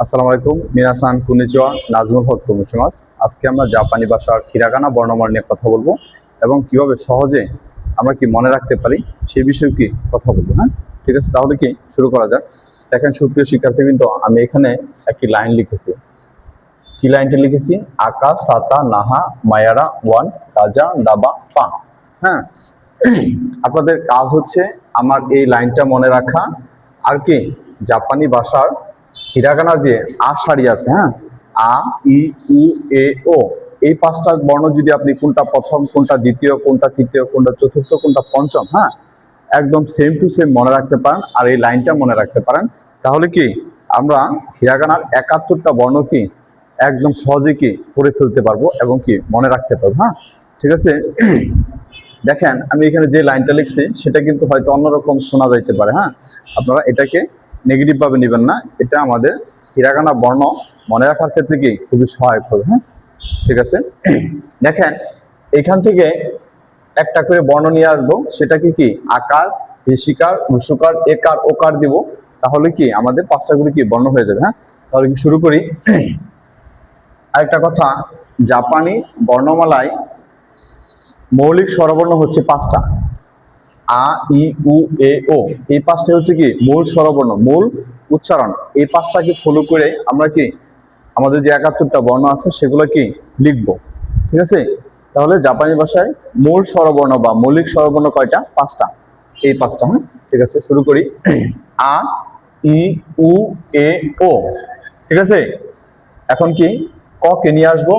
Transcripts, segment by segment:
আসসালামু আলাইকুম মিনাসান কুনিচিওয়া নাজমুল হক তুমুসিমাস আজকে আমরা জাপানি ভাষার হিরাগানা বর্ণমালা নিয়ে কথা বলব এবং কীভাবে সহজে আমরা কি মনে রাখতে পারি সেই বিষয়ে কি কথা বলব হ্যাঁ? ঠিক আছে, তাহলে কি শুরু করা যাক। দেখেন, সুপ্রিয় শিক্ষার্থীবৃন্দ, আমি এখানে একটি লাইন লিখেছি। কি লাইনটি লিখেছি? আকা, সাতা, নাহা, মায়ারা, ওয়ান, কাজা, দাবা, পা। হ্যাঁ? আপনাদের কাজ হচ্ছে আমার এই লাইনটা মনে রাখা। আর কি? জাপানি ভাষার হিরাগানার যে আ সারি আছে হ্যাঁ? আ, ই, উ, এ, ও। এই পাঁচটা বর্ণ যদি আপনি কোনটা প্রথম, কোনটা দ্বিতীয়, কোনটা তৃতীয়, কোনটা চতুর্থ, কোনটা পঞ্চম হ্যাঁ? একদম সেম টু সেম মনে রাখতে পারেন আর এই লাইনটা মনে রাখতে পারেন। তাহলে কি? আমরা হিরাগানার একাত্তরটা বর্ণ কি? একদম সহজে কি পড়ে ফেলতে পারব এবং কি মনে রাখতে পারব হ্যাঁ? ঠিক আছে? দেখেন, আমি এখানে যে লাইনটা লিখছি, সেটা কিন্তু হয়তো অন্যরকম শোনা যাইতে পারে হ্যাঁ? আপনারা এটাকে নেগেটিভ ভাবে নেবেন না, এটা আমাদের হিরাগানা বর্ণ মনে রাখার ক্ষেত্রে কি খুবই সহায়ক হবে হ্যাঁ? ঠিক আছে? দেখেন, এখান থেকে একটা করে বর্ণ নিয়ে আসব সেটা কি আকার, ঋষিকার রুসুকার একার, ওকার দিব, তাহলে কি আমাদের পাঁচটা করে কি বর্ণ হয়ে যাবে হ্যাঁ? তাহলে কি শুরু করি? আরেকটা কথা, জাপানি বর্ণমালায় মৌলিক স্বরবর্ণ হচ্ছে পাঁচটা। আ ও। এই পাঁচটা হচ্ছে কি? মূল স্বরবর্ণ, মূল উচ্চারণ। এই পাঁচটাকে ফলো করে আমরা কি? আমাদের যে একাত্তরটা বর্ণ আছে, সেগুলো কি? লিখব। ঠিক আছে? তাহলে জাপানি ভাষায় মূল স্বরবর্ণ বা মৌলিক স্বরবর্ণ কয়টা? পাঁচটা। এই পাঁচটা হ্যাঁ? ঠিক আছে, শুরু করি। আ, ই, উ, এ, ও। ঠিক আছে? এখন কি? ক কে নিয়ে আসব?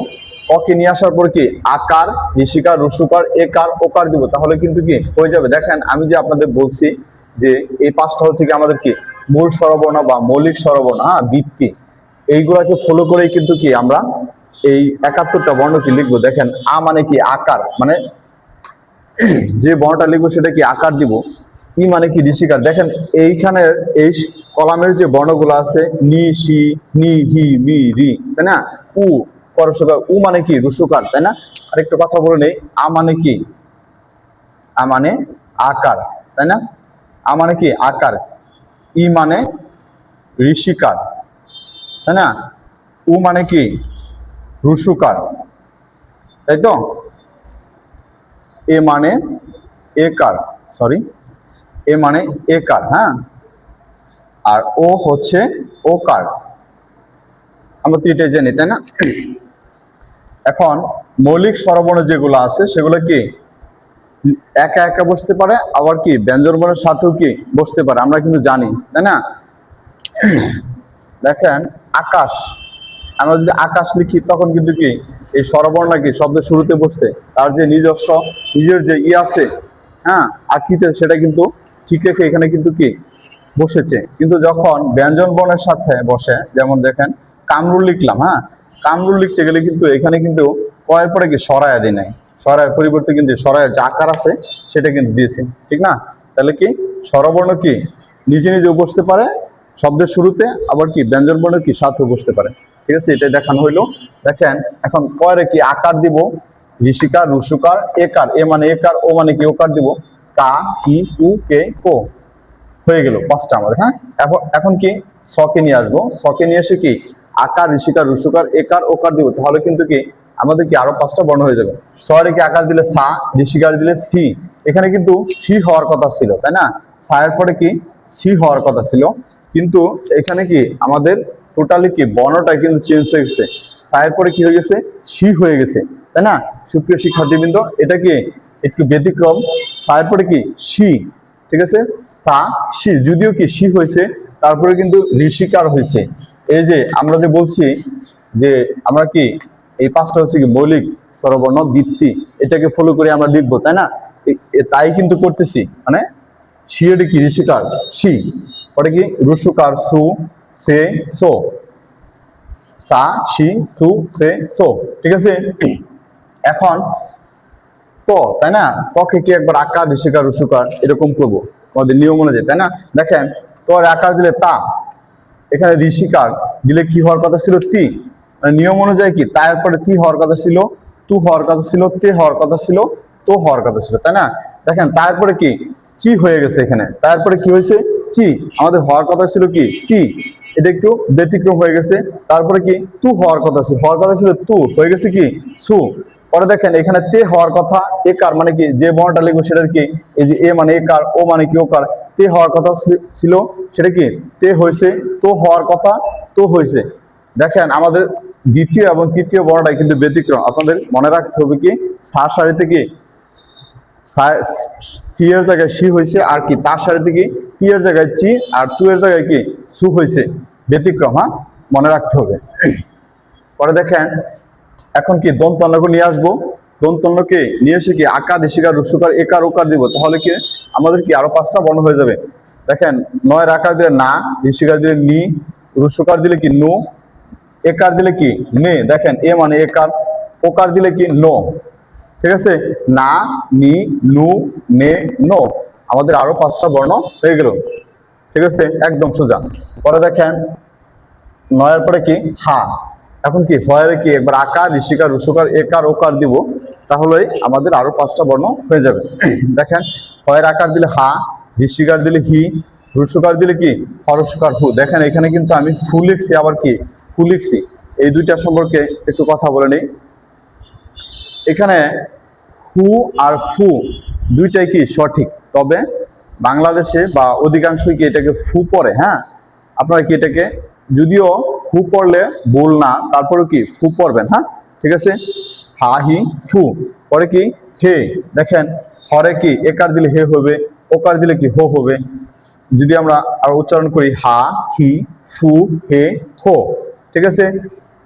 ক কে নিয়ে আসার পর কি? আকার ঋষিকার রসুকার একার ওকার দিব? তাহলে কিন্তু কি হয়ে যাবে? দেখেন, আমি যে আপনাদের বলছি যে এই পাঁচটা হচ্ছে কি আমাদের কি? মূল স্বরবর্ণ বা মৌলিক স্বরবর্ণ হ্যাঁ বৃত্তি এইগুলাকে ফলো করেই কিন্তু কি আমরা এই একাত্তরটা বর্ণ কি লিখব। দেখেন, আ মানে কি? আকার। মানে যে বর্ণটা লিখব সেটা কি আকার দিব? ই মানে কি? ঋষিকার দেখেন, এইখানের এই কলামের যে বর্ণগুলো আছে, নি সি নি, হি, মি, রি, তাই না? উ করসকার উ মানে কি? রুসুকার, তাই না? আরেকটু কথা বলে নেই। আ মানে কি? আ মানে আকার, তাই না? আ মানে কি? আকার। ই মানে ঋষিকার, তাই না? উ মানে কি? রুসুকার, তাই তো? এ মানে একার সরি এ মানে একার হ্যাঁ? আর ও হচ্ছে ওকার। আমরা তো এটাই জানি, তাই না? এখন মৌলিক স্বরবর্ণ যেগুলো আছে, সেগুলো কি একা একা বসতে পারে, আবার কি ব্যঞ্জন বর্ণের সাথেও কি বসতে পারে? আমরা কিন্তু জানি, তাই না? দেখেন, আকাশ। আমরা যদি আকাশ লিখি, তখন কিন্তু কি এই স্বরবর্ণ কি শব্দের শুরুতে বসছে? তার যে নিজস্ব, নিজের যে ই আছে হ্যাঁ আকৃতি সেটা কিন্তু ঠিক রেখে এখানে কিন্তু কি বসেছে। কিন্তু যখন ব্যঞ্জন বর্ণের সাথে বসে, যেমন দেখেন, কামরুল লিখলাম হ্যাঁ কামরুল লিখতে গেলে কিন্তু এখানে কিন্তু কয়ের পরে কি সরায়া দিই নাই। সরায়ের পরিবর্তে কিন্তু সরায়ের যে আকার আছে, সেটা কিন্তু দিয়েছি। ঠিক না? তাহলে কি স্বরবর্ণ কি নিজে নিজে বসতে পারে, শব্দের শুরুতে আবার কি ব্যঞ্জন বর্ণ কি সাথে বসতে পারে। ঠিক আছে? এটাই দেখানো হইল। দেখেন, এখন পরে কি আকার দিব? ঋষিকার রুসুকার একার। এ মানে একার, ও মানে কি ওকার দিব? কা কি উ, কে, কো। হয়ে গেল পাঁচটা আমাদের হ্যাঁ? এখন এখন কি শকে নিয়ে আসব? শকে নিয়ে এসে কি আকার, ঋষিকার, রুসুকার, একার, ওকার দিব, তাহলে কিন্তু কি আমাদের কি আরও পাঁচটা বর্ণ হয়ে যাবে। সরে কি আকার দিলে সা, ঋষিকার দিলে সি। এখানে কিন্তু সি হওয়ার কথা ছিল, তাই না? সায়ের পরে কি? সি হওয়ার কথা ছিল। কিন্তু এখানে কি আমাদের টোটালি কি বর্ণটা কিন্তু চেঞ্জ হয়ে গেছে। সায়ের পরে কি হয়ে গেছে? সি হয়ে গেছে, তাই না? সুপ্রিয় শিক্ষার্থীবৃন্দ, এটা কি একটু ব্যতিক্রম? সায়ের পরে কি? সি, ঠিক আছে? সা, সি, যদিও কি সি হয়েছে, তারপরে কিন্তু ঋষিকার হয়েছে। এই যে আমরা যে বলছি যে আমরা কি এই পাঁচটা হচ্ছে কি মৌলিক স্বরবর্ণ বৃত্তি এটাকে ফলো করে আমরা লিখব, তাই না? তাই কিন্তু করতেছি। মানে শিয়ের কি? ঋষিকার, সি। পরে কি? রুসুকার, সু, সে, সো। সা, সি, সু, সে, সো। ঠিক আছে? এখন তো, তাই না? তকে কি একবার আকার, ঋষিকার, রুসুকার, এরকম করব। আমাদের নিয়ম অনুযায়ী, তাই না? দেখেন, তোর আকার দিলে তা। এখানে ঋষিকার দিলে কি হওয়ার কথা ছিল? তি। মানে নিয়ম অনুযায়ী কি? তারপরে তি হওয়ার কথা ছিল, তু হওয়ার কথা ছিল, তে হওয়ার কথা ছিল, তো হওয়ার কথা ছিল, তাই না? দেখেন তারপরে কি? চি হয়ে গেছে এখানে। তারপরে কি হয়েছে? চি আমাদের হওয়ার কথা ছিল কি? টি এটা একটু ব্যতিক্রম হয়ে গেছে। তারপরে কি? তু হওয়ার কথা ছিল। হওয়ার কথা ছিল তু। হয়ে গেছে কি? সু। পরে দেখেন, এখানে তে হওয়ার কথা, এ কার মানে কি? যে বর্ণটা লিখব সেটার কি? এই যে এ মানে এ কার, ও মানে কি ও কার? তে হওয়ার কথা ছিল সেটা কি? তে হয়েছে, তো হওয়ার কথা, তো হয়েছে। দেখেন, আমাদের দ্বিতীয় এবং তৃতীয় বর্ণটাই কিন্তু ব্যতিক্রম। আপনাদের মনে রাখতে হবে কি? সা সারিতে কি? সা- এর জায়গায় সি হয়েছে আর কি? তার সারিতে কি? টি এর জায়গায় চি আর টু এর জায়গায় কি? সু হয়েছে। ব্যতিক্রম হ্যাঁ? মনে রাখতে হবে। পরে দেখেন এখন কি দন্তন্নকে নিয়ে আসব? দন্তন্নকে নিয়ে এসে কি আকার ঋষিকার রুসুকার, একার ওকার দিব? তাহলে কি আমাদের কি আরও পাঁচটা বর্ণ হয়ে যাবে? দেখেন, নয়ের আকার দিলে না ঋষিকার দিলে নি, রুসুকার দিলে কি নু, একার দিলে কি নে? দেখেন, এ মানে একার, ওকার দিলে কি নো? ঠিক আছে? না, নি, নু, নে, নো। আমাদের আরও পাঁচটা বর্ণ হয়ে গেল। ঠিক আছে? একদম সোজা। পরে দেখেন, নয়ের পরে কি? হা। এখন কি হয়ের কি, একবার আকার, ঋষিকার, রুসুকার, একার, ওকার দিব তাহলে আমাদের আরও পাঁচটা বর্ণ হয়ে যাবে। দেখেন হয়ের আকার দিলে হা, ঋষিকার দিলে হি, রুসুকার দিলে কি হরসুকার হু। দেখেন, এখানে কিন্তু আমি ফু লিখছি, আবার কি ফু লিখছি। এই দুইটা সম্পর্কে একটু কথা বলে নিই। এখানে হু আর ফু দুইটাই কি সঠিক? তবে বাংলাদেশে বা অধিকাংশই কি এটাকে ফু পড়ে হ্যাঁ? আপনারা কি এটাকে যদিও ফু পড়লে ভুল না তারপরে কি? ফু পড়বেন হ্যাঁ? ঠিক আছে? হা, হি, ফু। পরে কি? হে। দেখেন, হরে কি? একার দিলে হে হবে? ওকার দিলে কি হো হবে? যদি আমরা আর উচ্চারণ করি, হা, হি, ফু, হে, হো। ঠিক আছে?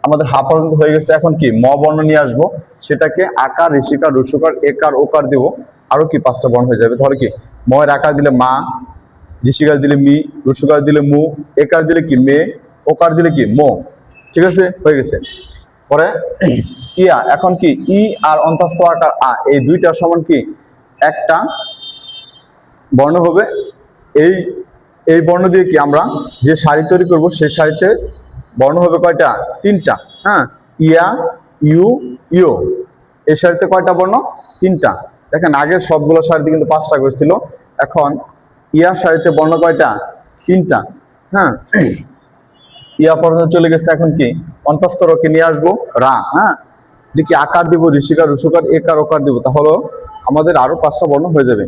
আমাদের হা পর্যন্ত হয়ে গেছে। এখন কি? ম বর্ণ নিয়ে আসব। সেটাকে আকার, ঋষিকার, রুসুকার একার ওকার দিব। আরও কি পাঁচটা বর্ণ হয়ে যাবে? ধরো কি? ময়ের আকার দিলে মা, ঋষিকার দিলে মি, রুসুকার দিলে মু একার দিলে কি মে ওকার দিলে কি? মো। ঠিক আছে? হয়ে গেছে। পরে, ইয়া, এখন কি? ই আর অন্তস্থ আকার আ, এই দুইটা সমান কি? একটা বর্ণ হবে। এই এই বর্ণ দিয়ে কি আমরা যে শাড়ি তৈরি করব, সেই শাড়িতে বর্ণ হবে কয়টা? তিনটা। হ্যাঁ? ইয়া, ইউ ইউ এই শাড়িতে কয়টা বর্ণ? তিনটা। দেখেন, আগের সবগুলো শাড়িতে কিন্তু পাঁচটা করেছিল এখন, ইয়া শাড়িতে বর্ণ কয়টা? তিনটা। হ্যাঁ? ইয়া পর্যন্ত চলে গেছে, এখন কি? অন্তস্তরকে নিয়ে আসব? রা হ্যাঁ? দেখি আকার দিব, ঋষিকার রুসুকার একার, ওকার দিব? তাহলে আমাদের আরও পাঁচটা বর্ণ হয়ে যাবে।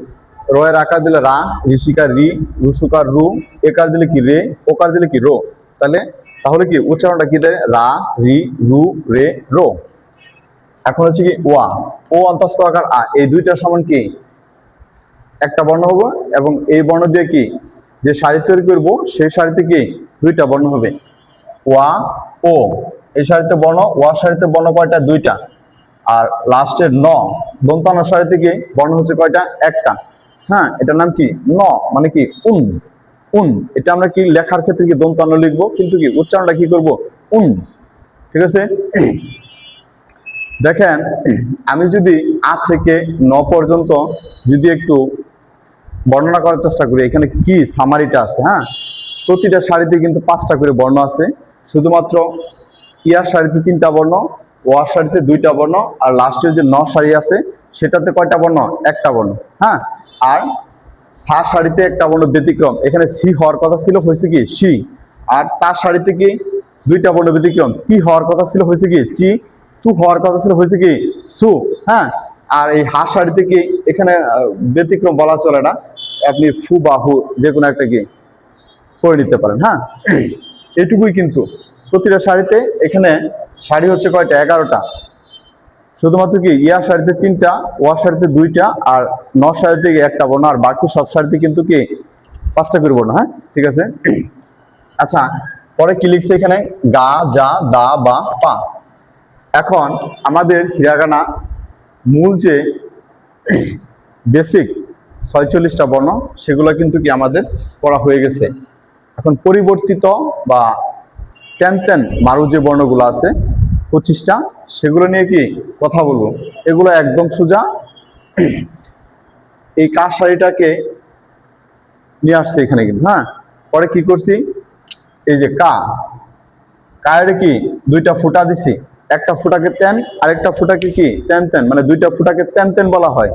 রয়ের আকার দিলে রা ঋষিকার রি রুসুকার রু, একার দিলে কি রে, ওকার দিলে কি রো? তাহলে তাহলে কি উচ্চারণটা কি দেয়? রা, রি, রু, রে, রো। এখন হচ্ছে কি ওয়া। ও অন্তস্থ আকার আ, এই দুইটা সমান কি? একটা বর্ণ হবে এবং এই বর্ণ দিয়ে কি? যে শাড়ি তৈরি করব, সেই শাড়িতে কি? দুইটা বর্ণ হবে। ওয়া, ও। এই শাড়িতে বর্ণ, ওয়া শাড়িতে বর্ণ কয়টা? দুইটা। আর লাস্টের ন দন্তান্ন শাড়িতে কি বর্ণ হচ্ছে কয়টা? একটা। হ্যাঁ এটার নাম কি? ন মানে কি? উন। উন। এটা আমরা কি লেখার ক্ষেত্রে কি দন্তান্ন লিখব? কিন্তু কি উচ্চারণটা কি করব? উন। ঠিক আছে? দেখেন, আমি যদি আ থেকে ন পর্যন্ত যদি একটু বর্ণনা করার চেষ্টা করি, এখানে কি সামারিটা আছে হ্যাঁ? প্রতিটা শাড়িতে কিন্তু পাঁচটা করে বর্ণ আছে। শুধুমাত্র ইয়ার শাড়িতে তিনটা বর্ণ ওয়ার শাড়িতে দুইটা বর্ণ, আর লাস্টের যে ন শাড়ি আছে, সেটাতে কয়টা বর্ণ? একটা বর্ণ। হ্যাঁ? আর সা শাড়িতে একটা বর্ণ ব্যতিক্রম। এখানে সি হওয়ার কথা ছিল, হয়েছে কি? সি আর তার শাড়িতে কি? দুইটা বর্ণ ব্যতিক্রম। কি হওয়ার কথা ছিল, হয়েছে কি? চি তু হওয়ার কথা ছিল, হয়েছে কি? সু। হ্যাঁ? আর এই হা শাড়িতে কি এখানে ব্যতিক্রম বলা চলে না? আপনি ফু বা হু যে কোনো একটা কি করে নিতে পারেন। হ্যাঁ? এটুকুই কিন্তু। প্রতিটা শাড়িতে এখানে শাড়ি হচ্ছে কয়টা? এগারোটা। শুধুমাত্র কি ইয়া শাড়িতে তিনটা ওয়া শাড়িতে দুইটা, আর ন শাড়িতে একটা বর্ণ আর বাকি সব শাড়িতে কিন্তু কি পাঁচটা করে বর্ণ হ্যাঁ? ঠিক আছে? আচ্ছা পরে কি লিখছে এখানে? গা, যা, দা, বা, পা। এখন আমাদের হিরাগানা মূল যে বেসিক ছয়চল্লিশটা বর্ণ, সেগুলো কিন্তু কি আমাদের পড়া হয়ে গেছে। এখন পরিবর্তিত বা টেন টেন মারু যে বর্ণগুলো আছে, পঁচিশটা। সেগুলো নিয়ে কি কথা বলব? এগুলো একদম সোজা। এই কার শাড়িটাকে নিয়ে আসছে এখানে কিন্তু হ্যাঁ? পরে কি করছি? এই যে কা। কায়ের কি? দুইটা ফুটা দিছি। একটা ফুটাকে তেন, আরেকটা ফুটাকে কি? তেন তেন। মানে দুইটা ফুটাকে তেন তেন বলা হয়।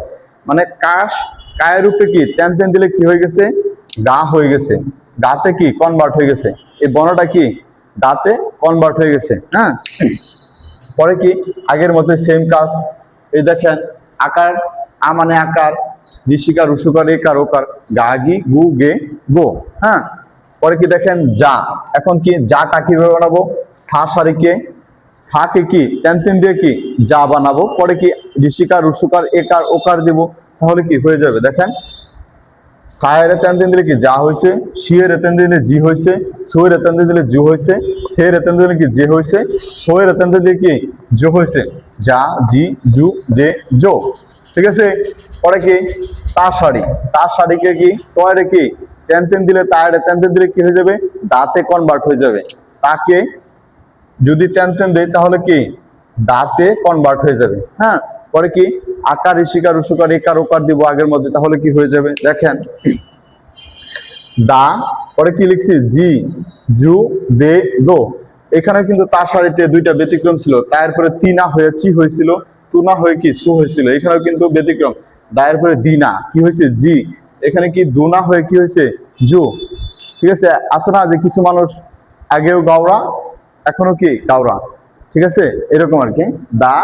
মানে কাশ, কায়ের উপরে কি? তেন তেন দিলে কি হয়ে গেছে? গা হয়ে গেছে। গাতে কি কনভার্ট হয়ে গেছে? এই বর্ণটা কি? দাঁতে কনভার্ট হয়ে গেছে হ্যাঁ? পরে কি? আগের মতো সেম কাজ। এই দেখেন, আকার আ মানে আকার ঋষিকার রুসুকার একার ওকার গা গি, গু গে, গো হ্যাঁ? পরে কি দেখেন, যা। এখন কি যাটা কীভাবে বানাবো? সা সারিকে সাকে কি? টেনতেন দিয়ে কি? যা বানাবো। পরে কি ঋষিকার রুসুকার, একার, ওকার দেব, তাহলে কি হয়ে যাবে? দেখেন সায়ের তেন দিলে কি যা হয়েছে, শিয়ের এতেন দিলে জি হয়েছে সোয়ের এতেন দিলে জু হয়েছে সের এতেন দিলে কি যে হয়েছে সোয়ের এতেন দিলে কি জো হয়েছে, যা, জি, জু যে জো। ঠিক আছে? পরে কি? তা শাড়ি। তা শাড়িকে কি? তয়ারে কি? তেন তেন দিলে তায়ের তেন তেন দিলে কি হয়ে যাবে? দাঁতে কনভার্ট হয়ে যাবে। তাকে যদি তেন তেন দেয় তাহলে কি? দাঁতে কনভার্ট হয়ে যাবে। হ্যাঁ? পরে কি? আকার ঋষিকার রুসুকার একার ওকার দিব আগের মধ্যে, তাহলে কি হয়ে যাবে? দেখেন। দা, পরে কি লিখছি? জি, জু, দে, দো। এখানে কিন্তু তার সারিতে দুইটা ব্যতিক্রম ছিল। তারপরে তিনা হয়ে চি হয়েছিল। তুনা হয়ে কি? সু হয়েছিল। এখানেও কিন্তু ব্যতিক্রম। দায়ের পরে দিনা কি হয়েছে? জি। এখানে কি দুনা হয়ে কি হয়েছে? জু। ঠিক আছে? আছে না যে কিছু মানুষ? আগেও গাওরা, এখনও কি? গাওরা। ঠিক আছে? এরকম আর কি। দা,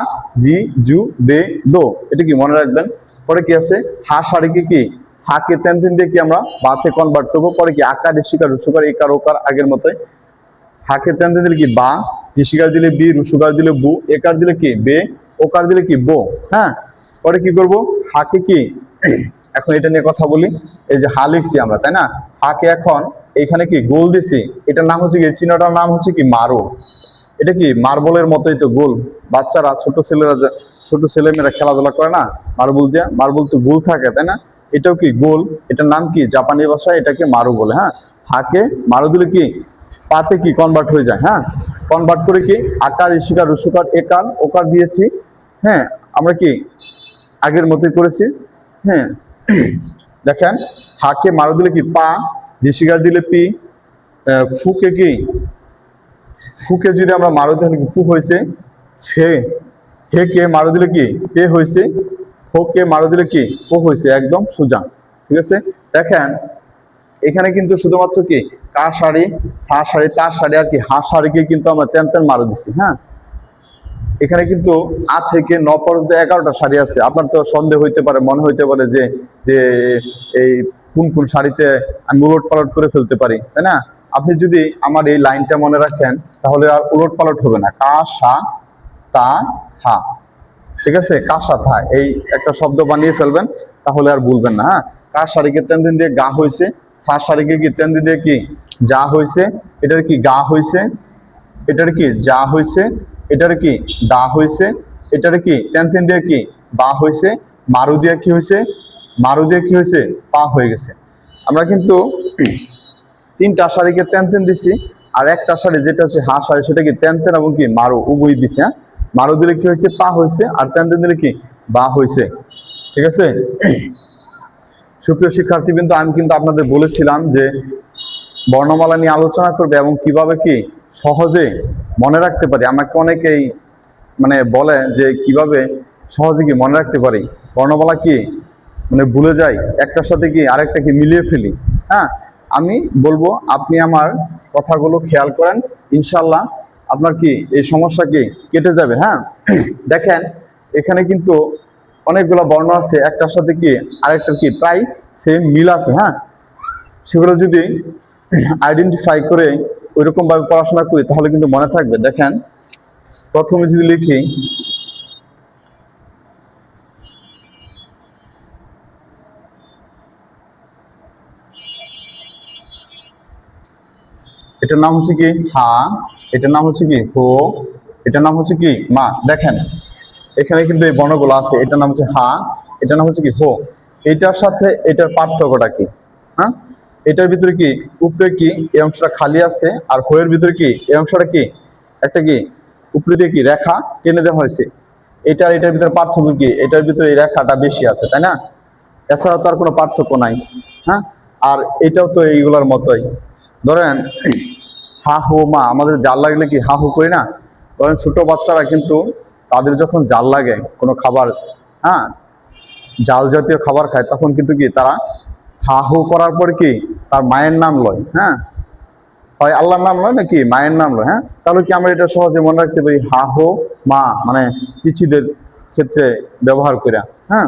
জি, জু, দে, দো। এটা কি মনে রাখবেন? পরে কি আছে? হা সারিকে কি হাকে তেন তেন দিয়ে কি আমরা বাতে কনভার্ট করব? পরে কি আকার, ঋষিকার, রুসুকার একার ওকার আগের মতোই। হাকে তেন তেন দিলে কি বা? ঋষিকার দিলে বি, রুসুকার দিলে বু। একার দিলে কি? বে। ওকার দিলে কি? বো। হ্যাঁ? পরে কি করব? হাকে কি এখন এটা নিয়ে কথা বলি। এই যে হা লিখছি আমরা, তাই না? হাকে এখন এখানে কি গোল দিছি? এটার নাম হচ্ছে কি? চিহ্নটার নাম হচ্ছে কি? মারো। এটা কি মার্বলের মতোই তো গোল? বাচ্চারা, ছোট ছেলেরা ছোট ছেলেমেয়েরা খেলাধুলা করে না? মার্বল দিয়া? মার্বল তো গোল থাকে, তাই না? এটাও কি গোল? এটার নাম কি? জাপানি ভাষায় এটাকে মারু বলে হ্যাঁ? হাকে? মারু দিলে কি? পাতে কি কনভার্ট হয়ে যায় হ্যাঁ? কনভার্ট করে কি? আকার ইশিকার রুসুকার একার ওকার দিয়েছি হ্যাঁ? আমরা কি আগের মতোই করেছি হ্যাঁ? দেখেন, হাকে মারু দিলে কি পা ঋষিকার দিলে পি ফুকে কি? ফুকে যদি আমরা মারো তাহলে কি ফু হয়েছে? ফে। হে কে মারো দিলে কি? পে হয়েছে। ফোকে মারো দিলে কি? ফো হয়েছে, একদম সোজা। ঠিক আছে? দেখেন, এখানে কিন্তু শুধুমাত্র কি? কা শাড়ি সা শাড়ি তার শাড়ি আর কি, হা শাড়িকে কিন্তু আমরা তেন তেন মারো দিছি হ্যাঁ? এখানে কিন্তু আট থেকে ন পর্যন্ত এগারোটা শাড়ি আছে। আপনার তো সন্দেহ হইতে পারে, মনে হইতে পারে যে এই কোন কোন শাড়িতে আমি উলট পালট করে ফেলতে পারি, তাই না? আপনি যদি আমার এই লাইনটা মনে রাখেন, তাহলে আর উলট পালট হবে না। কা, সা, তা, হা। ঠিক আছে? কাসা থা। এই একটা শব্দ বানিয়ে ফেলবেন, তাহলে আর ভুলবেন না হ্যাঁ? কার শাড়িকে তেন দিন দিয়ে গা হয়েছে সা শাড়িকে কি তেন দিন দিয়ে কি যা হয়েছে এটার কি গা হয়েছে এটার কি যা হয়েছে এটার কি দা হয়েছে এটার কি তেন তেন দিয়ে কি বা হয়েছে মারু দিয়ে কি হয়েছে মারু দিয়ে কি হয়েছে পা হয়ে গেছে। আমরা কিন্তু তিনটা শাড়িকে তেন তেন দিছি, আর একটা শাড়ি যেটা হচ্ছে হা শাড়ি সেটা কি তেন তেন এবং কি মারো উভয় দিছে হ্যাঁ? মারো দিলে কি হয়েছে? পা হয়েছে, আর তেন তেন দিলে কি? বা হয়েছে। ঠিক আছে? সুপ্রিয় শিক্ষার্থী কিন্তু আমি কিন্তু আপনাদের বলেছিলাম যে বর্ণমালা নিয়ে আলোচনা করবে এবং কীভাবে কি সহজে মনে রাখতে পারি। আমাকে অনেকেই মানে বলে যে কীভাবে সহজে কি মনে রাখতে পারি। বর্ণমালা কি মানে ভুলে যাই, একটার সাথে কি আরেকটা কি মিলিয়ে ফেলি হ্যাঁ? আমি বলব, আপনি আমার কথাগুলো খেয়াল করেন। ইনশাল্লাহ আপনার কি এই সমস্যা কি কেটে যাবে হ্যাঁ? দেখেন, এখানে কিন্তু অনেকগুলো বর্ণ আছে। একটার সাথে কি আরেকটার কি প্রায় সেম মিল আছে হ্যাঁ? সেগুলো যদি আইডেন্টিফাই করে ওইরকম ভাবে পড়াশোনা করি, তাহলে কিন্তু মনে থাকবে। দেখেন, প্রথমে যদি লিখি এটার নাম হচ্ছে কি? হা। এটার নাম হচ্ছে কি? হো। এটার নাম হচ্ছে কি? মা। দেখেন, এখানে কিন্তু এই বর্ণগুলো আছে। এটার নাম হচ্ছে হা। এটার নাম হচ্ছে কি? হো। এটার সাথে এটার পার্থক্যটা কি? হ্যাঁ এটার ভিতরে কি? উপরে কি? এই অংশটা খালি আছে। আর হোয়ের ভিতরে কি? এই অংশটা কি? একটা কি? উপরে দিয়ে কি? রেখা টেনে দেওয়া হয়েছে। এটার এটার ভিতরে পার্থক্য কি? এটার ভিতরে এই রেখাটা বেশি আছে, তাই না? এছাড়া তো আর কোনো পার্থক্য নাই। হ্যাঁ? আর এটাও তো এইগুলোর মতোই। ধরেন, হা হু মা, আমাদের জাল লাগলে কি হা হু করি না? ধরেন ছোটো বাচ্চারা কিন্তু তাদের যখন জাল লাগে কোনো খাবার হ্যাঁ জাল জাতীয় খাবার খায়, তখন কিন্তু কি তারা হা হু করার পর কি তার মায়ের নাম লয় হ্যাঁ? হয় আল্লাহর নাম লয় নাকি মায়ের নাম লয় হ্যাঁ? তাহলে কি আমরা এটা সহজে মনে রাখতে পারি, হা হো মা মানে পিচিদের ক্ষেত্রে ব্যবহার করে হ্যাঁ?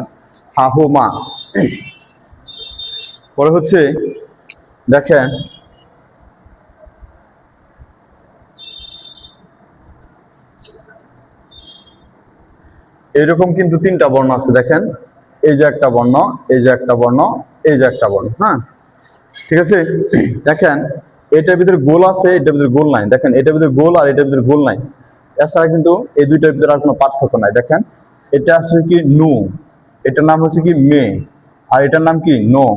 হা হো মা। পরে হচ্ছে, দেখেন এইরকম কিন্তু তিনটা বর্ণ আছে, দেখেন। এই যে একটা বর্ণ, এই যে একটা বর্ণ, এই যে একটা বর্ণ হ্যাঁ? ঠিক আছে? দেখেন, এটার ভিতরে গোল আছে, এটার ভিতরে গোল নাই। দেখেন, এটার ভিতরে গোল আর এটার ভিতরে গোল নাই। এছাড়া কিন্তু এই দুইটার ভিতরে আর কোনো পার্থক্য নাই। দেখেন, এটা আছে কি নু, এটার নাম হচ্ছে কি মে, আর এটার নাম কি নো।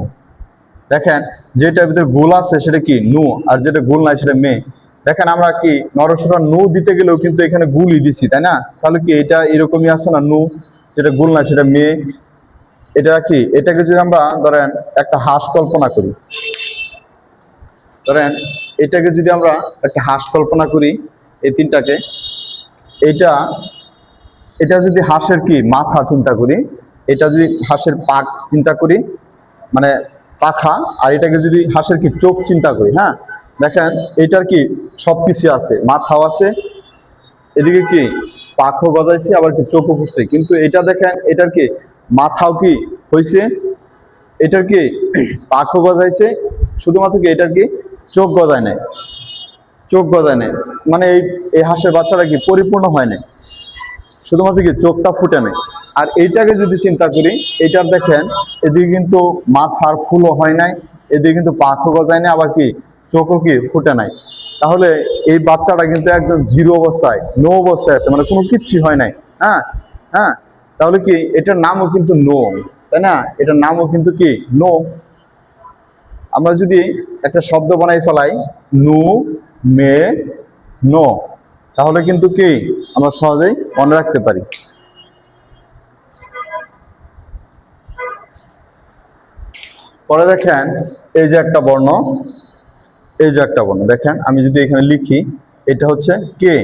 দেখেন, যেটার ভিতরে গোল আছে সেটা কি নু, আর যেটা গোল নাই সেটা মে। দেখেন আমরা কি নরসরা নু দিতে গেলেও কিন্তু এখানে গুলই দিছি, তাই না? তাহলে কি এটা এরকমই আছে না নু? যেটা গোল নাই সেটা মে? এটা কি? এটাকে যদি আমরা ধরেন একটা হাঁস কল্পনা করি। ধরেন এটাকে যদি আমরা একটা হাঁস কল্পনা করি, এই তিনটাকে। এটা এটা যদি হাঁসের কি মাথা চিন্তা করি, এটা যদি হাঁসের পাক চিন্তা করি মানে পাখা, আর এটাকে যদি হাঁসের কি চোখ চিন্তা করি হ্যাঁ? দেখেন, এটার কি সব কিছু আছে। মাথাও আছে, এদিকে কি পাখও গজাইছে, আবার কি চোখও ফুটছে কিন্তু এটা দেখেন, এটার কি মাথাও কি হয়েছে এটার কি পাখও গজাইছে, শুধুমাত্র কি এটার কি চোখ গজায় নাই। চোখ গজায় নাই। মানে এই এই হাঁসের বাচ্চাটা কি পরিপূর্ণ হয় নাই। শুধুমাত্র কি চোখটা ফুটে নেই। আর এইটাকে যদি চিন্তা করি, এটার দেখেন, এদিকে কিন্তু মাথার ফুলও হয় নাই, এদিকে কিন্তু পাখও গজায় নাই, আবার কি চোখও কি ফুটে নাই। তাহলে এই বাচ্চাটা কিন্তু একদম জিরো অবস্থায় নো অবস্থায় আছে মানে কোনো কিচ্ছু হয় নাই। হ্যাঁ? হ্যাঁ? তাহলে কি এটার নামও কিন্তু নো তাই না? এটার নামও কিন্তু কি? নো আমরা যদি একটা শব্দ বানাই ফেলাই নু মে নো তাহলে কিন্তু কি আমরা সহজেই মনে রাখতে পারি। পরে দেখেন, এই যে একটা বর্ণ এই যে একটা বর্ণ, দেখেন, আমি যদি এখানে লিখি, এটা হচ্ছে কে?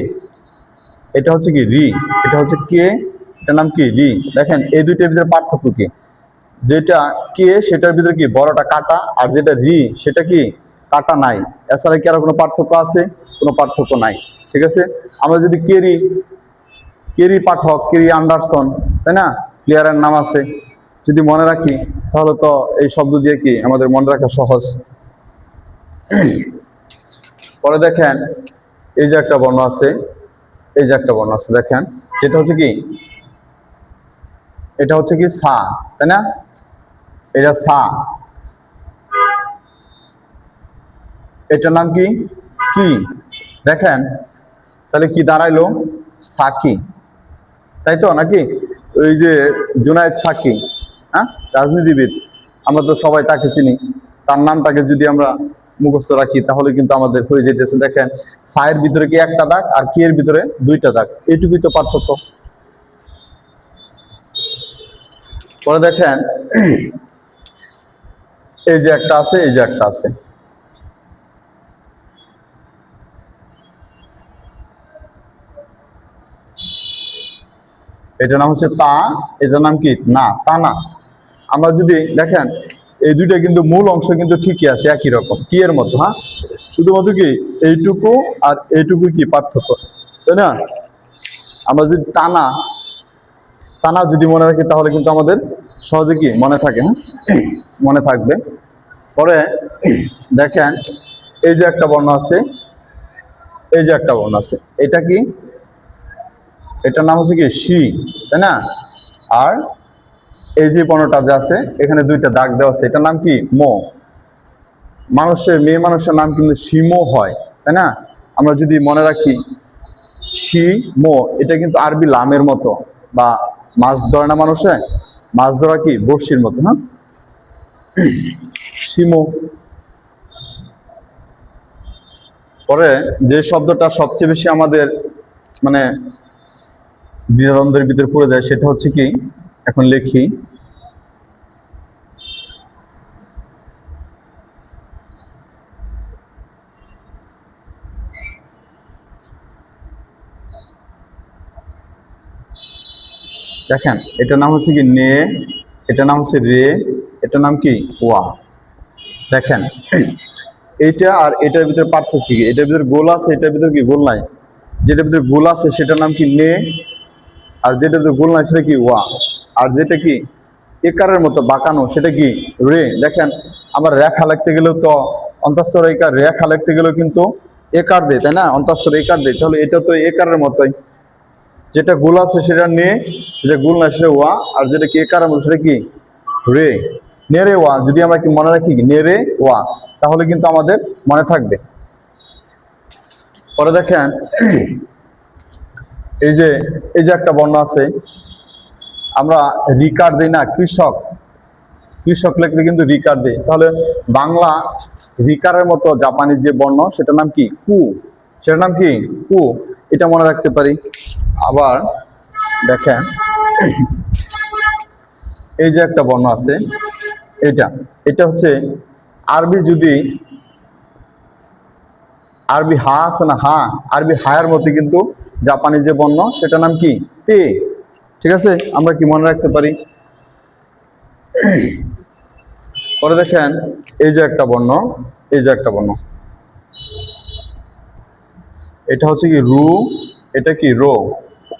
এটা হচ্ছে কি? রি। এটা হচ্ছে কে? এটার নাম কি? রি। দেখেন, এই দুইটার ভিতরে পার্থক্য কি? যেটা কে, সেটার ভিতরে কি? বড়টা কাটা, আর যেটা রি, সেটা কি? কাটা নাই। এছাড়া কি আর কোনো পার্থক্য আছে? কোনো পার্থক্য নাই। ঠিক আছে? আমরা যদি কেরি কেরি পাঠক কেরি আন্ডারসন তাই না? প্লেয়ারের নাম আছে। যদি মনে রাখি, তাহলে তো এই শব্দ দিয়ে কি আমাদের মনে রাখা সহজ। পরে দেখেন, এই যে একটা বর্ণ আছে, এই যে একটা বর্ণ আছে, দেখেন, যেটা হচ্ছে কি? এটা হচ্ছে কি সা, তাই না? এটা সা। এটার নাম কি? কি? দেখেন, তাহলে কি দাঁড়াইলো? সাকি। তাই তো, নাকি? ওই যে জুনায়েদ সাকি হ্যাঁ? রাজনীতিবিদ। আমরা তো সবাই তাকে চিনি। তার নামটাকে যদি আমরা মুখস্থ রাখি, তাহলে কিন্তু আমাদের হয়ে যেতেছে। দেখেন সায়ের ভিতরে কি একটা দাগ আর কি এর ভিতরে দুইটা দাগ? এইটুকুই তো পার্থক্য। পরে দেখেন, এই যে একটা আছে, এই যে একটা আছে। এটার নাম হচ্ছে তা, এটার নাম কি? না, তা না। আমরা যদি দেখেন এই দুইটা কিন্তু মূল অংশ কিন্তু ঠিকই আছে একই রকম কি এর মতো? হ্যাঁ। শুধুমাত্র কি এইটুকু আর এইটুকু কি পার্থক্য? তাই না? আমরা যদি টানা টানা যদি মনে রাখি তাহলে কিন্তু আমাদের সহজে কি মনে থাকে হ্যাঁ? মনে থাকবে। পরে দেখেন এই যে একটা বর্ণ আছে এই যে একটা বর্ণ আছে এটা কি? এটার নাম হচ্ছে কি শি তাই না? আর এই যে পণ্যটা যে আছে, এখানে দুইটা দাগ দেওয়া আছে। এটার নাম কি? মো। মানুষের, মেয়ে মানুষের নাম কিন্তু শিমো হয়, তাই না? আমরা যদি মনে রাখি শি মো এটা কিন্তু আরবি লামের মতো বা মাছ ধরে না মানুষে? মাছ ধরা কি? বড়শির মতো না শিমো। পরে যে শব্দটা সবচেয়ে বেশি আমাদের মানে দ্বিধাদ্বন্দ্বের ভিতরে পড়ে যায়, সেটা হচ্ছে কি? এখন লিখি। দেখেন, এটার নাম হচ্ছে কি নে, এটার নাম হচ্ছে রে, এটার নাম কি ওয়া। দেখেন, এইটা আর এটার ভিতরে পার্থক্য কি? এটার ভিতরে গোল আছে, এটার ভিতরে কি গোল নাই? যেটার ভিতরে গোল আছে, সেটার নাম কি নে, আর যেটার ভিতরে গোল নাই, সেটা কি ওয়া। আর যেটা কি, একারের মতো বাঁকানো, সেটা কি? রে, দেখেন, আমার রেখা লিখতে গেলেও তো অন্তস্থ রেখা রেখা লিখতে গেলেও কিন্তু একার দেয়, তাই না? অন্তস্থ একার দেয়, তাহলে এটা তো একারের মতোই। যেটা গুল আছে সেটা নে, যেটা গুল না সেটা ওয়া, আর যেটা কি একারের মতো সেটা কি? রে নেরে ওয়া, যদি আমরা কি মনে রাখি নেরে ওয়া, তাহলে কিন্তু আমাদের মনে থাকবে। পরে দেখেন, এই যে এই যে একটা বর্ণ আছে আমরা রিকার দিই না, কৃষক। কৃষক লেখলে কিন্তু রিকার দিই। তাহলে বাংলা রিকারের মতো জাপানি যে বর্ণ, সেটার নাম কি? কু। সেটার নাম কি? কু। এটা মনে রাখতে পারি। আবার দেখেন, এই যে একটা বর্ণ আছে, এটা। এটা হচ্ছে আরবি যদি, আরবি হা আছে না হা, আরবি হায়ার মতো কিন্তু জাপানি যে বর্ণ সেটা নাম কি? তে। ঠিক আছে? আমরা কি মনে রাখতে পারি? পরে দেখেন, এই যে একটা বর্ণ, এই যে একটা বর্ণ। এটা হচ্ছে কি রু, এটা কি রো?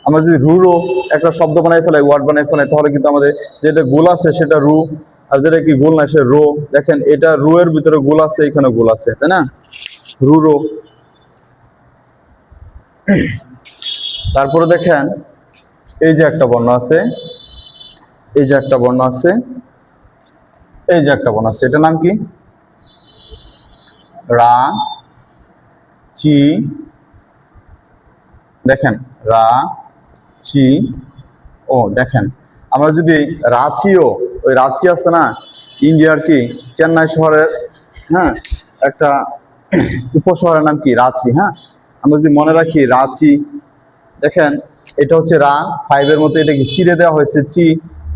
আমরা যদি রু, রো একটা শব্দ বানাই ফেলাই, ওয়ার্ড বানাই ফেলাই, তাহলে কিন্তু আমাদের যেটা গোল আছে সেটা রু, আর যেটা কি গোল না সে রো। দেখেন, এটা রু এর ভিতরে গোল আছে, এখানে গোল আছে, তাই না? রু, রো। তারপরে দেখেন এই যে একটা বর্ণ আছে। এই যে একটা বর্ণ আছে। এই যে একটা বর্ণ আছে। এটার নাম কি? রা, চি, দেখেন, রা, চি, ও, দেখেন। আমরা যদি রাঁচিও ওই রাঁচি আছে না, ইন্ডিয়ার কি? চেন্নাই শহরের হ্যাঁ একটা উপশহরের নাম কি? রাঁচি হ্যাঁ? আমরা যদি মনে রাখি রাঁচি দেখেন, এটা হচ্ছে রা ফাইভের মতো এটাকে চিড়ে দেওয়া হয়েছে, চি,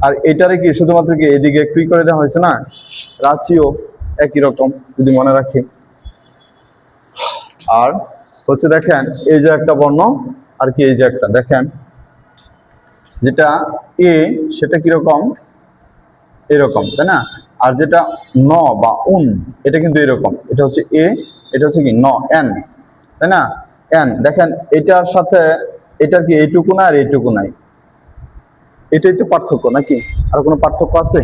আর এটারে কি শুধুমাত্র কি এদিকে ক্রি করে দেওয়া হয়েছে না? রাঁচিও একই রকম, যদি মনে রাখি। আর হচ্ছে দেখেন, এই যে একটা বর্ণ, আর কি এই যে একটা, দেখেন। যেটা এ, সেটা কীরকম এরকম, তাই না? আর যেটা ন বা উন, এটা কিন্তু এরকম। এটা হচ্ছে এ, এটা হচ্ছে কি ন, এন, তাই না? এন, দেখেন, এটার সাথে এটার কি এইটুকু না আর এইটুকু নাই? এটাই তো পার্থক্য নাকি? আর কোনো পার্থক্য আছে?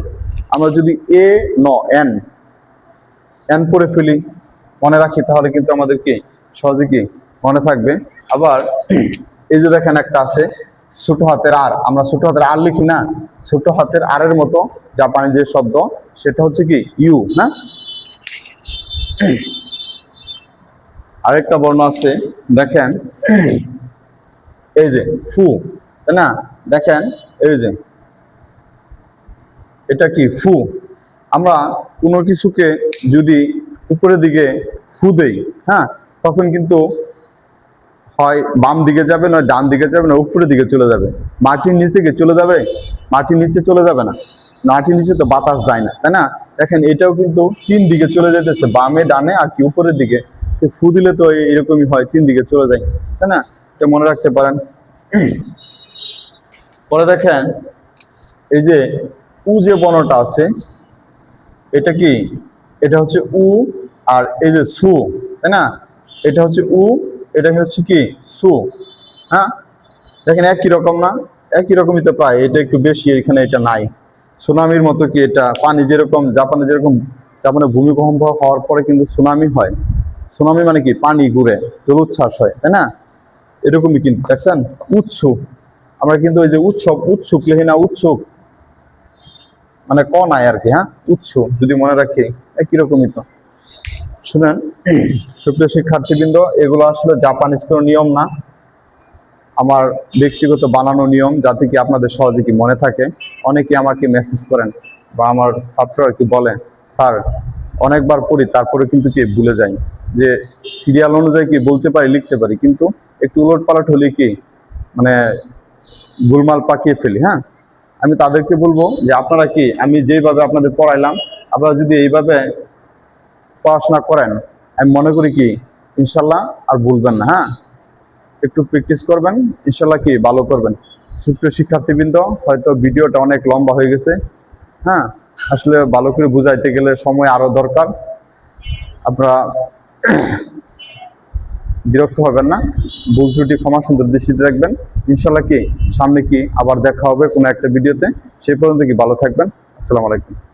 আমরা যদি এ ন এন এন করে ফেলি, মনে রাখি, তাহলে কিন্তু আমাদের কি? সহজে কি? মনে থাকবে। আবার এই যে দেখেন একটা আছে, ছোট হাতের আর আমরা ছোট হাতের আর লিখি না। ছোট হাতের আর এর মতো জাপানি যে শব্দ, সেটা হচ্ছে কি? ইউ হ্যাঁ আরেকটা বর্ণ আছে, দেখেন এই যে, ফু, তাই না? দেখেন, এই যে, এটা কি ফু? আমরা কোনো কিছুকে যদি উপরের দিকে ফু দেই হ্যাঁ তখন কিন্তু হয় বাম দিকে যাবে, নয় ডান দিকে যাবে না উপরের দিকে চলে যাবে। মাটির নিচে গিয়ে চলে যাবে? মাটির নিচে চলে যাবে না। মাটির নিচে তো বাতাস যায় না, তাই না? দেখেন, এটাও কিন্তু তিন দিকে চলে যেতেছে বামে, ডানে আর কি উপরের দিকে। ফু দিলে তো এরকমই হয়, তিন দিকে চলে যায়, তাই না? এটা মনে রাখতে পারেন। পরে দেখেন, এই যে উ যে বর্ণটা আছে, এটা কি? এটা হচ্ছে উ আর এই যে সু, তাই না? এটা হচ্ছে উ এটা হচ্ছে কি? সু হ্যাঁ? দেখেন, একই রকম না? একই রকমই তো প্রায়, এটা একটু বেশি, এখানে এটা নাই। সুনামির মতো কি এটা পানি যেরকম, জাপানে যেরকম, জাপানে ভূমিকম্প হওয়ার পরে কিন্তু সুনামি হয়। সুনামি মানে কি? পানি ঘুরে জলোচ্ছ্বাস হয়, তাই না? এরকমই কিন্তু। দেখছেন? উৎসুক। আমরা কিন্তু ওই যে উৎসব, উৎসুক লিখি না উৎসুক। মানে ক নাই আর কি হ্যাঁ? উৎস যদি মনে রাখি। একই রকমই তো? শুনেন, সুপ্রিয় শিক্ষার্থীবৃন্দ, এগুলো আসলে জাপানিজ কোনো নিয়ম না। আমার ব্যক্তিগত বানানো নিয়ম, যাতে কি আপনাদের সহজে কি মনে থাকে। অনেকে আমাকে মেসেজ করেন বা আমার ছাত্র আর কি বলেন স্যার, অনেকবার পড়ি তারপরে কিন্তু কি ভুলে যাই? যে সিরিয়াল অনুযায়ী কি বলতে পারি, লিখতে পারি, কিন্তু একটু উলট পালট হলে কি? মানে গোলমাল পাকিয়ে ফেলি হ্যাঁ? আমি তাদেরকে বলব যে আপনারা কি, আমি যেইভাবে আপনাদের পড়াইলাম, আপনারা যদি এইভাবে পড়াশোনা করেন, আমি মনে করি কি, ইনশাল্লাহ আর ভুলবেন না হ্যাঁ? একটু প্র্যাকটিস করবেন, ইনশাল্লাহ কি ভালো করবেন। সুপ্রিয় শিক্ষার্থীবৃন্দ, হয়তো ভিডিওটা অনেক লম্বা হয়ে গেছে হ্যাঁ? আসলে ভালো করে বুঝাইতে গেলে সময় আরও দরকার। আপনারা বিরক্ত হবেন না। ভুল ত্রুটি ক্ষমা সুন্দর দৃষ্টিতে রাখবেন। ইনশাল্লাহ কি? সামনে কি আবার দেখা হবে কোনো একটা ভিডিওতে? সেই পর্যন্ত কি ভালো থাকবেন? আসসালামু আলাইকুম।